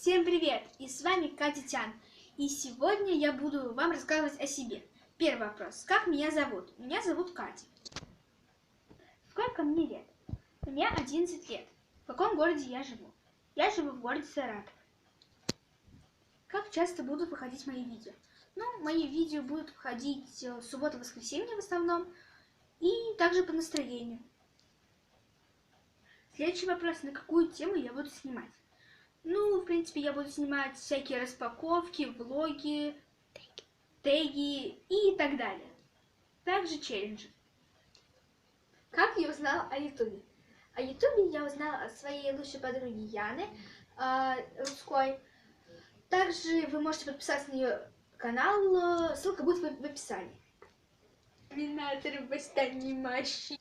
Всем привет! И с вами Катя Тян. И сегодня я буду вам рассказывать о себе. Первый вопрос. Как меня зовут? Меня зовут Катя. Сколько мне лет? Мне 11 лет. В каком городе я живу? Я живу в городе Саратов. Как часто будут выходить мои видео? Ну, мои видео будут выходить э, суббота-воскресенье в основном. И также по настроению. Следующий вопрос. На какую тему я буду снимать? Ну, в принципе, я буду снимать всякие распаковки, влоги, теги и так далее. Также челленджи. Как я узнала о Ютубе? О Ютубе я узнала от своей лучшей подруги Яны э, Русской. Также вы можете подписаться на ее канал, ссылка будет в, в описании. Терминатор восстание мощи.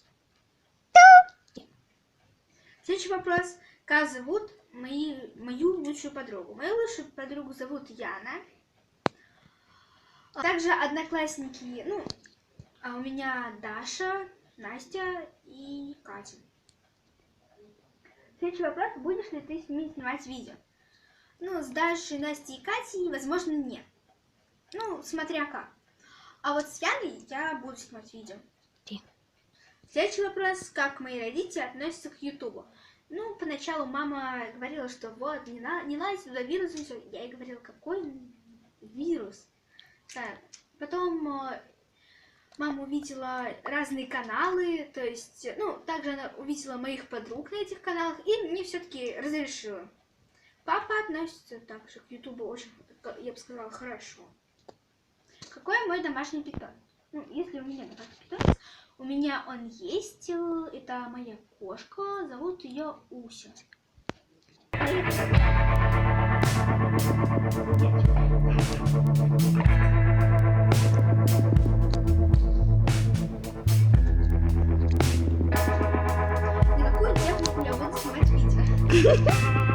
Следующий вопрос. Как зовут мои, мою лучшую подругу? Мою лучшую подругу зовут Яна. Также одноклассники, ну, а у меня Даша, Настя и Катя. Следующий вопрос. Будешь ли ты с ними снимать видео? Ну, с Дашей, Настей и Катей, возможно, нет. Ну, смотря как. А вот с Яной я буду снимать видео. Ты. Следующий вопрос. Как мои родители относятся к Ютубу? Ну, поначалу мама говорила, что вот, не, на, не лазь туда вирус и все. Я ей говорила, какой вирус? Потом э, мама увидела разные каналы, то есть, ну, также она увидела моих подруг на этих каналах и мне все-таки разрешила. Папа относится также к Ютубу очень, я бы сказала, хорошо. Какой мой домашний питомец? Ну, если у меня домашний питомец, у меня он есть, э, это моя кошка, зовут ее Уся. На какую технику я буду снимать видео?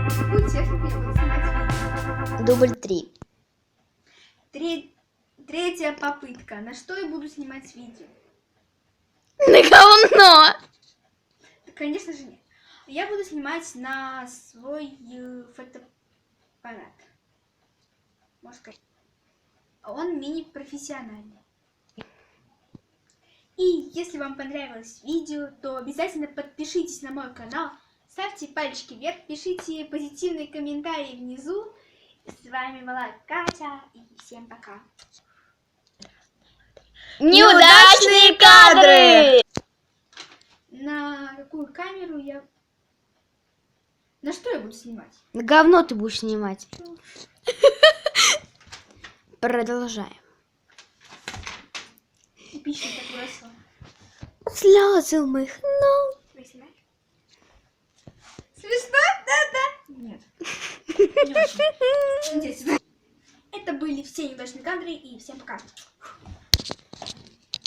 На какую технику я буду снимать видео? Дубль три. Тре- Третья попытка. На что я буду снимать видео? Да, конечно же нет. Я буду снимать на свой э, фотоаппарат. Можно сказать. Он мини-профессиональный. И если вам понравилось видео, то обязательно подпишитесь на мой канал, ставьте пальчики вверх, пишите позитивные комментарии внизу. С вами была Катя, и всем пока. Неудачные кадры! Камеру я... На что я буду снимать? На говно ты будешь снимать. Продолжаем. Типично так бросила. Слезы моих ног. Смешно? Да-да. Нет. Не. Это были все неудачные кадры, и всем пока.